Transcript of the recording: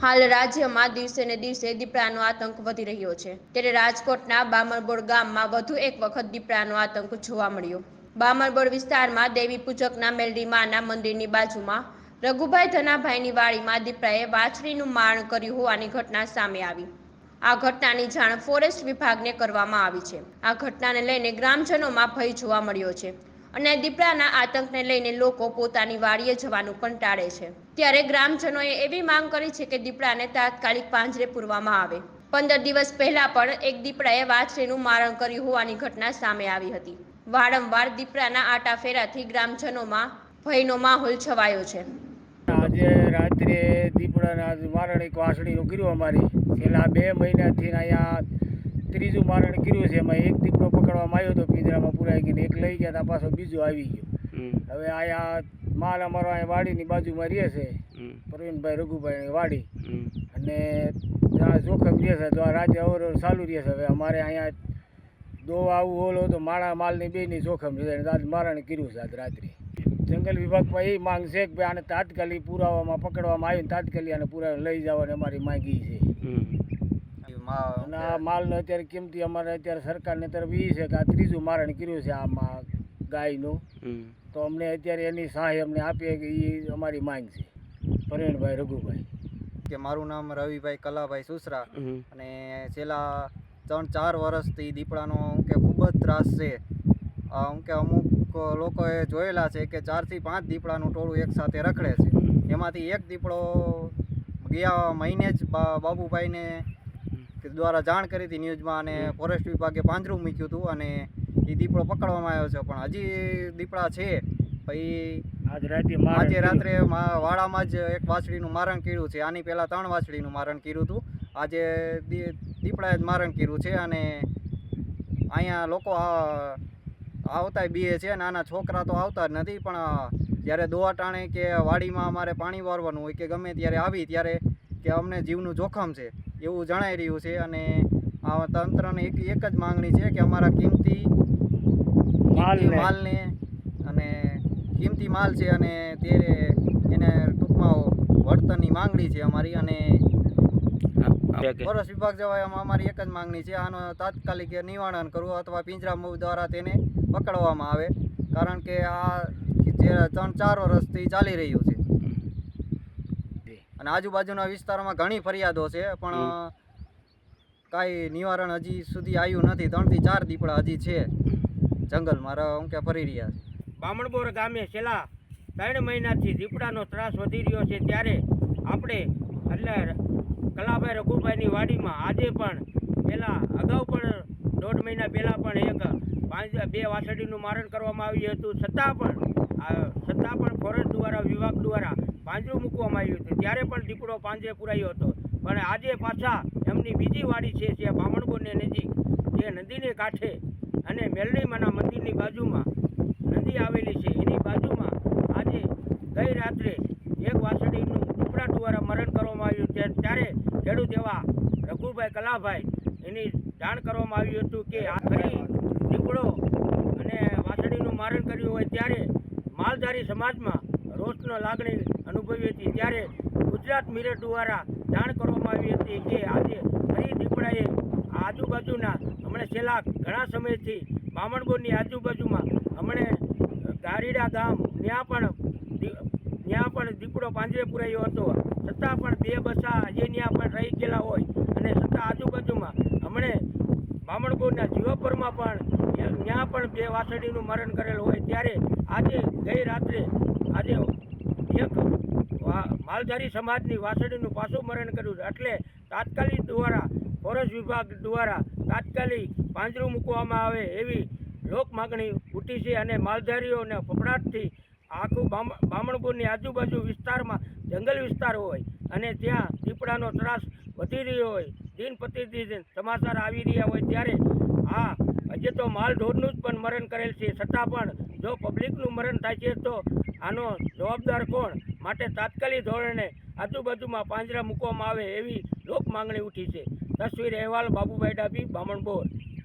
હાલ રાજ્યમાં દિવસે ને દિવસે દીપડાનો આતંક વધી રહ્યો છે. ત્યારે રાજકોટના બામણબોડ ગામમાં વધુ એક વખત દીપડાનો આતંક જોવા મળ્યો. બામણબોડ વિસ્તારમાં દેવી પૂજકના મેલડી માના મંદિરની બાજુમાં રઘુભાઈ ધનાભાઈની વાડીમાં દીપડાએ વાછડીનું મારણ કર્યું હોવાની ઘટના સામે આવી. આ ઘટનાની જાણ ફોરેસ્ટ વિભાગને કરવામાં આવી છે. આ ઘટનાને લઈને ગ્રામજનોમાં ભય જોવા મળ્યો છે. અને દીપડાના આતંકને લઈને લોકો પોતાની વાડીએ જવાનું પણ ટાળે છે. ત્યારે ગ્રામજનોએ એવી માંગ કરી છે કે દીપડાને તાત્કાલિક પાંજરે પૂરવામાં આવે. પંદર દિવસ પહેલા પણ એક દીપડાએ વાછરીનું મારણ કર્યું હોવાની ઘટના સામે આવી હતી. વારંવાર દીપડાના આટા ફેરાથી ગ્રામજનોમાં ભયનો માહોલ છવાયો છે. આજે રાત્રે દીપડાના મારણ એક વાસળીનું કર્યું અમારી. છેલ્લા બે મહિનાથી અહીંયા ત્રીજું મારણ કર્યું છે એમાં એક દીપડો પકડવામાં આવ્યો હતો પિંજરામાં પુરાઈ ગયો એક લઈ ગયા તા પાછો બીજો આવી ગયો. હવે અહીંયા માલ અમારો અહીંયા વાડીની બાજુમાં રહે છે પ્રવીણભાઈ રઘુભાઈની વાડી. અને ત્યાં જોખમ રહે છે તો આ રાજ્ય અવર ચાલુ રહે છે. હવે અમારે અહીંયા દો આવું ઓલો તો માણા માલની બેની જોખમ છે આજ મારણ કર્યું છે આજ રાત્રે. જંગલ વિભાગમાં એ માંગ છે કે ભાઈ આને તાત્કાલિક પુરાવામાં પકડવામાં આવીને તાત્કાલિક આને પુરાવા લઈ જવાની અમારી માંગી છે. અને આ માલને અત્યારે કિંમતી અમારે અત્યારે સરકારને તરફ એ છે કે આ ત્રીજું મારણ કર્યું છે આમાં ગાયનું. તો અમને અત્યારે એની સહાય અમને આપીએ કે એ અમારી માંગ છે. પ્રવીણભાઈ રઘુભાઈ. કે મારું નામ રવિભાઈ કલાભાઈ સુસરા. અને છેલ્લા ત્રણ ચાર વર્ષથી દીપડાનો કે ખૂબ જ ત્રાસ છે. કે અમુક લોકોએ જોયેલા છે કે ચારથી પાંચ દીપડાનું ટોળું એકસાથે રખડે છે. એમાંથી એક દીપડો ગયા મહિને જ બા- બાબુભાઈને દ્વારા જાણ કરી હતી ન્યૂઝમાં અને ફોરેસ્ટ વિભાગે પાંજરું મૂક્યું હતું અને એ દીપડો પકડવામાં આવ્યો છે. પણ હજી દીપડા છે. પછી આજ રાતે મારણ આજે રાત્રે મા- વાડામાં જ એક વાછડીનું મારણ કર્યું છે. આની પહેલાં ત્રણ વાછડીનું મારણ કર્યું હતું. આજે દીપડાએ જ મારણ કર્યું છે અને અહીંયા લોકો આવતા આવતાય બીએ છે નાના છોકરા તો આવતા જ નથી. પણ જ્યારે દોવા ટાણે કે વાડીમાં અમારે પાણી વારવાનું હોય કે ગમે ત્યારે આવી ત્યારે કે અમને જીવનું જોખમ છે. એવું જણાઈ રહ્યું છે અને આ તંત્રને એક એક જ માંગણી છે કે અમારા કિંમતી માલને. અને કિંમતી માલ છે અને તે એને ટૂંકમાં વળતરની માંગણી છે અમારી અને ફોરેસ્ટ વિભાગ જવામાં અમારી એક જ માંગણી છે. આનો તાત્કાલિક નિવારણ કરવું અથવા પિંજરા મૂવ દ્વારા તેને પકડવામાં આવે. કારણ કે આ જે ત્રણ ચાર વર્ષથી ચાલી રહ્યું છે. અને આજુબાજુના વિસ્તારોમાં ઘણી ફરિયાદો છે પણ કાંઈ નિવારણ હજી સુધી આવ્યું નથી. ત્રણથી ચાર દીપડા હજી છે. જંગલમાં મારા હું કે ફરી રહ્યા છે. બામણબોર ગામે છેલ્લા ત્રણ મહિનાથી દીપડાનો ત્રાસ વધી રહ્યો છે ત્યારે આપણે એટલે કલાભાઈ રઘુભાઈની વાડીમાં આજે પણ પહેલાં અગાઉ પણ દોઢ મહિના પહેલાં પણ એક પાંચ બે વાછડીનું મારણ કરવામાં આવ્યું હતું. છતાં પણ આ છતાં પણ ફોરેસ્ટ દ્વારા વિભાગ દ્વારા પાંજરું મૂકવામાં આવ્યું હતું ત્યારે પણ દીપડો પાંજરે પુરાયો હતો. પણ આજે પાછા એમની બીજી વાડી છે, જે બામણબોરની નજીક, જે નદીને કાંઠે અને મેલડીમાના મંદિરની બાજુમાં નદી આવેલી છે. એની બાજુમાં આજે ગઈ રાત્રે એક વાસળીનું દીપડા દ્વારા મરણ કરવામાં આવ્યું છે. ત્યારે ખેડૂત એવા રઘુભાઈ કલાભાઈ એની જાણ કરવામાં આવ્યું હતું કે આ ફરી દીપડો અને વાસળીનું મારણ કર્યું હોય ત્યારે માલધારી સમાજમાં રોષનો લાગણી અનુભવી હતી. ત્યારે ગુજરાત મિરર દ્વારા જાણ કરવામાં આવી હતી કે આજે હરી દીપડાએ આજુબાજુના, હમણાં છેલ્લા ઘણા સમયથી બામણબોરની આજુબાજુમાં, હમણે ગારીડા ગામ, ત્યાં પણ ત્યાં પણ દીપડો પાંજરે પુરાયો હતો. છતાં પણ બે બસા જે ત્યાં પણ રહી ગયેલા હોય અને છતાં આજુબાજુમાં, હમણે બામણબોરના જીવાપરમાં પણ ત્યાં પણ બે વાસળીનું મરણ કરેલ હોય. ત્યારે આજે ગઈ રાત્રે, આજે માલધારી સમાજની વાસળીનું પાછું મરણ કર્યું એટલે તાત્કાલિક દ્વારા ફોરેસ્ટ વિભાગ દ્વારા તાત્કાલિક પાંજરું મૂકવામાં આવે એવી લોક માગણી ઉઠી છે અને માલધારીઓને ફફડાટથી આખું બામ, બામણપુરની આજુબાજુ વિસ્તારમાં જંગલ વિસ્તાર હોય અને ત્યાં દીપડાનો ત્રાસ વધી રહ્યો હોય દિન પ્રતિદિન સમાચાર આવી રહ્યા હોય ત્યારે આ હજી તો માલ ઢોરનું જ પણ મરણ કરેલ છે. છતાં પણ જો પબ્લિકનું મરણ થાય છે, તો આનો જવાબદાર કોણ? માટે તાત્કાલિક ધોરણે આજુબાજુમાં પાંજરા મૂકવામાં આવે એવી લોક માંગણી ઉઠી છે. તસવીર અહેવાલ બાબુભાઈ ડાબી બામણબોર.